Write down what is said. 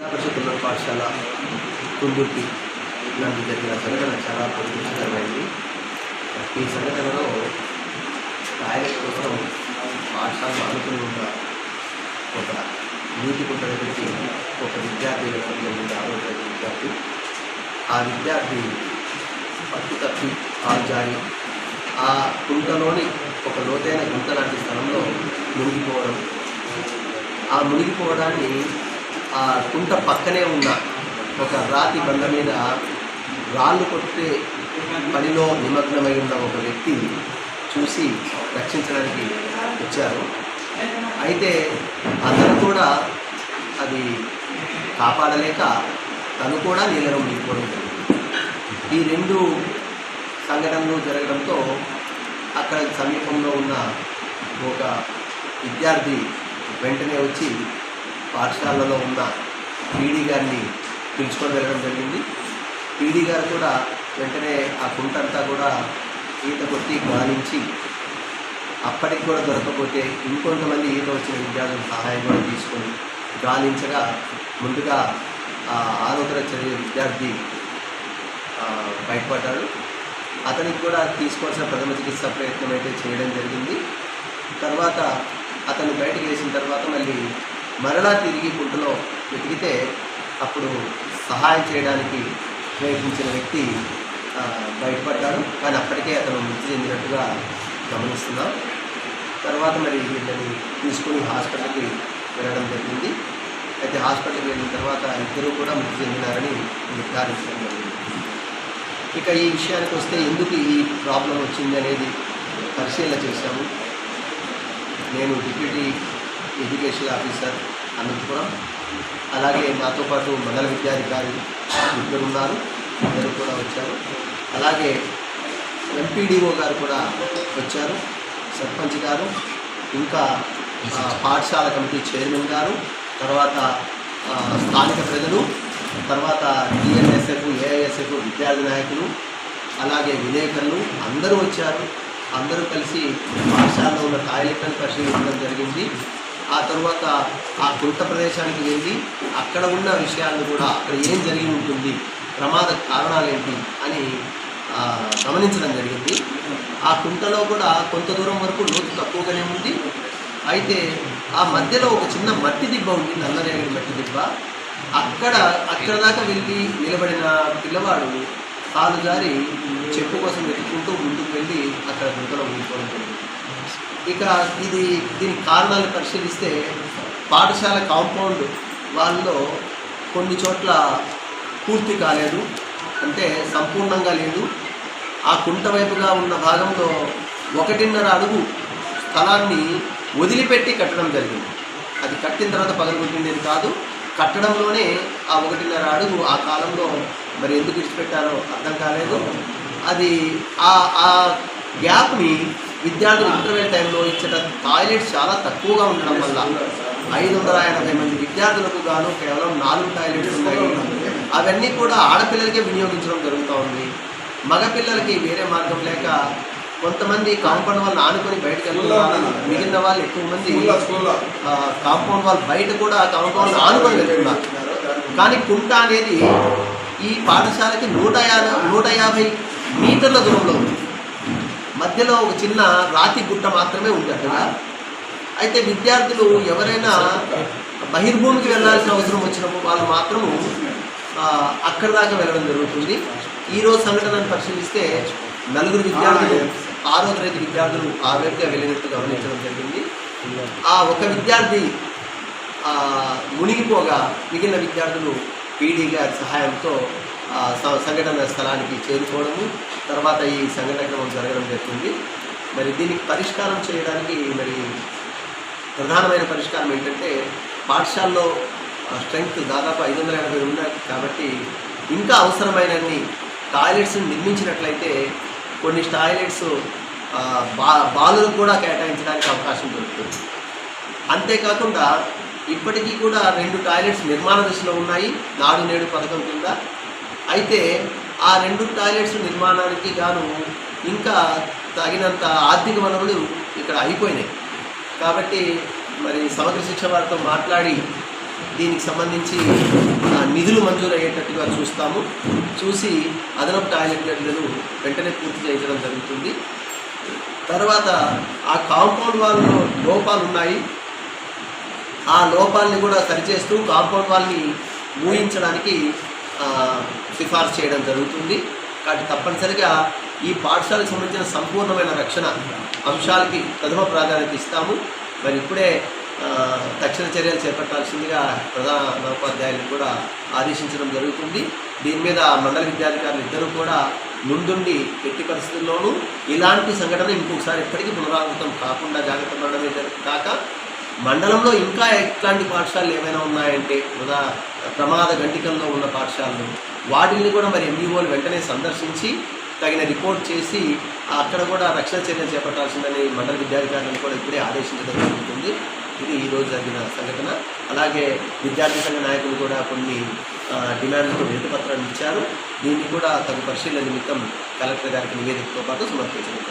పరిషత్ ఉన్నత పాఠశాల కుందుర్తి ఇలాంటి జరిగిన సంఘటన చాలా దురదృష్టకరమైంది ఈ సంఘటనలో టాయిలెట్ కోసం పాఠశాల ఆనుకుని ఒక నీటి గుంట దగ్గరికి ఒక విద్యార్థి వెళ్ళడం జరిగింది ఆరో తరగతి విద్యార్థి. ఆ విద్యార్థి పట్టు తప్పి ఆ జారి ఆ కుంటలోని ఒక లోతైన గుంట లాంటి స్థలంలో మునిగిపోవడం. ఆ మునిగిపోవడాన్ని ఆ కుంట పక్కనే ఉన్న ఒక రాతి బండ మీద రాళ్ళు కొట్టే పనిలో నిమగ్నమై ఉన్న ఒక వ్యక్తి చూసి రక్షించడానికి వచ్చారు. అయితే అతను కూడా అది కాపాడలేక తను కూడా నీళ్ళలో మునిగిపోవడం జరిగింది. ఈ రెండు సంఘటనలు జరగడంతో అక్కడ సమీపంలో ఉన్న ఒక విద్యార్థి వెంటనే వచ్చి పాఠశాలలో ఉన్న పీడీ గారిని పిలుచుకొని వెళ్ళడం జరిగింది. పీడీ గారు కూడా వెంటనే ఆ కుంటంతా కూడా ఈత కొట్టి గాలించి అప్పటికి కూడా దొరకకపోతే ఇంకొంతమంది ఈత వచ్చిన విద్యార్థుల సహాయం కూడా తీసుకొని గాలించగా ముందుగా ఆ ఆరో చదివే విద్యార్థి బయటపడ్డాడు. అతనికి కూడా తీసుకోవాల్సిన ప్రథమ చికిత్స ప్రయత్నం అయితే చేయడం జరిగింది. తర్వాత అతను బయటకు వేసిన తర్వాత మళ్ళీ మరలా తిరిగి గుడ్డలో వెతికితే అప్పుడు సహాయం చేయడానికి ప్రయత్నించిన వ్యక్తి బయటపడ్డాడు. కానీ అప్పటికే అతను మృతి చెందినట్టుగా గమనిస్తున్నాం. తర్వాత మరి వీళ్ళని తీసుకుని హాస్పిటల్కి వెళ్ళడం జరిగింది. అయితే హాస్పిటల్కి వెళ్ళిన తర్వాత ఇద్దరు కూడా మృతి చెందినారని నిర్ధారించడం జరిగింది. ఇక ఈ విషయానికి వస్తే ఎందుకు ఈ ప్రాబ్లం వచ్చింది అనేది పరిశీలన చేశాము. నేను డిప్యూటీ ఎడ్యుకేషన్ ఆఫీసర్ అనంతపురం. అలాగే మాతో పాటు మండల విద్యాధికారి ఇద్దరు ఉన్నారు. ఇద్దరు కూడా వచ్చారు. అలాగే ఎంపీడీఓ గారు కూడా వచ్చారు. సర్పంచ్ గారు ఇంకా పాఠశాల కమిటీ చైర్మన్ గారు తర్వాత స్థానిక ప్రజలు తర్వాత టీఎన్ఎస్ఎఫ్ ఏఐఎస్ఎఫ్ విద్యార్థి నాయకులు అలాగే విలేకరులు అందరూ వచ్చారు. అందరూ కలిసి పాఠశాలలో ఉన్న టాయిలెట్లను పరిశీలించడం జరిగింది. ఆ తర్వాత ఆ కుంట ప్రదేశానికి వెళ్ళి అక్కడ ఉన్న విషయాలను కూడా అక్కడ ఏం జరిగి ఉంటుంది ప్రమాద కారణాలు ఏంటి అని గమనించడం జరిగింది. ఆ కుంటలో కూడా కొంత దూరం వరకు లోతు తక్కువగానే ఉంది. అయితే ఆ మధ్యలో ఒక చిన్న మట్టి దిబ్బ ఉంది నల్లరేగడి మట్టి దిబ్బ. అక్కడ అక్కడ దాకా వెళ్ళి నిలబడిన పిల్లవాడు కాలు జారి చెప్పు కోసం వెతుక్కుంటూ ముందుకు వెళ్ళి అక్కడ గుంతలో ఉండిపోవడం ఇక్కడ ఇక ఇది దీని కారణాలు పరిశీలిస్తే పాఠశాల కాంపౌండ్ వాళ్ళలో కొన్ని చోట్ల పూర్తి కాలేదు. అంటే సంపూర్ణంగా లేదు. ఆ కుంట వైపుగా ఉన్న భాగంలో ఒకటిన్నర అడుగు స్థలాన్ని వదిలిపెట్టి కట్టడం జరిగింది. అది కట్టిన తర్వాత పగలగొట్టిండేది కాదు. కట్టడంలోనే ఆ ఒకటిన్నర అడుగు ఆ కాలంలో మరి ఎందుకు ఇచ్చిపెట్టారో అర్థం కాలేదు. అది ఆ ఆ గ్యాప్ని విద్యార్థులు ఇంటర్వెల్ టైంలో ఇచ్చిన టాయిలెట్స్ చాలా తక్కువగా ఉండడం వల్ల ఐదు వందల ఎనభై మంది విద్యార్థులకు గాను కేవలం నాలుగు టాయిలెట్స్ ఉన్నాయి. అవన్నీ కూడా ఆడపిల్లలకే వినియోగించడం జరుగుతూ ఉంది. మగపిల్లలకి వేరే మార్గం లేక కొంతమంది కాంపౌండ్ వాళ్ళు ఆనుకొని బయటకు వెళ్తున్నారు. మిగిలిన వాళ్ళు ఎక్కువ మంది కాంపౌండ్ వాళ్ళు బయట కూడా కాంపౌండ్ ఆనుకొని వెళ్తున్నారు. కానీ కుంట అనేది ఈ పాఠశాలకి నూట యాభై నూట యాభై మీటర్ల దూరంలో ఉంది. మధ్యలో ఒక చిన్న రాతి గుట్ట మాత్రమే ఉంది అక్కడ. అయితే విద్యార్థులు ఎవరైనా బహిర్భూమికి వెళ్ళాల్సిన అవసరం వచ్చినప్పుడు వాళ్ళు మాత్రము అక్కడి దాకా వెళ్ళడం జరుగుతుంది. ఈరోజు సంఘటనను పరిశీలిస్తే నలుగురు విద్యార్థులు ఆరో తరగతి విద్యార్థులు ఆ వెళ్ళినట్టు గమనించడం జరిగింది. ఆ ఒక విద్యార్థి మునిగిపోగా మిగిలిన విద్యార్థులు పీడీ గారి సహాయంతో సంఘటన స్థలానికి చేరుకోవడము తర్వాత ఈ సంఘటన జరగడం జరుగుతుంది. మరి దీనికి పరిష్కారం చేయడానికి మరి ప్రధానమైన పరిష్కారం ఏంటంటే పాఠశాలలో స్ట్రెంగ్త్ దాదాపు ఐదు వందల ఎనభై ఉన్నాయి కాబట్టి ఇంకా అవసరమైనన్ని టాయిలెట్స్ నిర్మించినట్లయితే కొన్ని టాయిలెట్స్ బా బాలులకు కూడా కేటాయించడానికి అవకాశం దొరుకుతుంది. అంతేకాకుండా ఇప్పటికీ కూడా రెండు టాయిలెట్స్ నిర్మాణ దశలో ఉన్నాయి. నాడు నేడు పథకం కింద అయితే ఆ రెండు టాయిలెట్స్ నిర్మాణానికి గాను ఇంకా తగినంత ఆర్థిక వనరులు ఇక్కడ అయిపోయినాయి. కాబట్టి మరి సమగ్ర శిక్ష వారితో మాట్లాడి దీనికి సంబంధించి నిధులు మంజూరు అయ్యేటట్టుగా చూస్తాము. చూసి అదనపు టాయిలెట్లను వెంటనే పూర్తి చేయించడం జరుగుతుంది. తర్వాత ఆ కాంపౌండ్ వాళ్ళలో లోపాలు ఉన్నాయి. ఆ లోపాలని కూడా సరిచేస్తూ కాంపౌండ్ వాళ్ళని ఊహించడానికి సిఫార్సు చేయడం జరుగుతుంది. కాబట్టి తప్పనిసరిగా ఈ పాఠశాలకు సంబంధించిన సంపూర్ణమైన రక్షణ అంశాలకి ప్రథమ ప్రాధాన్యత ఇస్తాము. మరి ఇప్పుడే తక్షణ చర్యలు చేపట్టాల్సిందిగా ప్రధాన ప్రధానోపాధ్యాయులను కూడా ఆదేశించడం జరుగుతుంది. దీని మీద మండల విద్యాధికారులు ఇద్దరూ కూడా ముందుండి ఎట్టి పరిస్థితుల్లోనూ ఇలాంటి సంఘటన ఇంకొకసారి ఎప్పటికీ పునరావృతం కాకుండా జాగ్రత్త పడడమే కాక మండలంలో ఇంకా ఎట్లాంటి పాఠశాలలు ఏమైనా ఉన్నాయంటే వృధా ప్రమాద గంటికంలో ఉన్న పాఠశాలలు వాటిని కూడా మరి ఎంఈఓలు వెంటనే సందర్శించి తగిన రిపోర్ట్ చేసి అక్కడ కూడా రక్షణ చర్యలు చేపట్టాల్సిందని మండల విద్యాధికారులను కూడా ఇప్పుడే ఆదేశించడం జరుగుతుంది. ఇది ఈరోజు జరిగిన సంఘటన. అలాగే విద్యార్థి సంఘ నాయకులు కూడా కొన్ని డిమాండ్లతో వినతి ఇచ్చారు. దీన్ని కూడా తగు పరిశీలన నిమిత్తం కలెక్టర్ గారికి నివేదికతో పాటు సమర్పించడం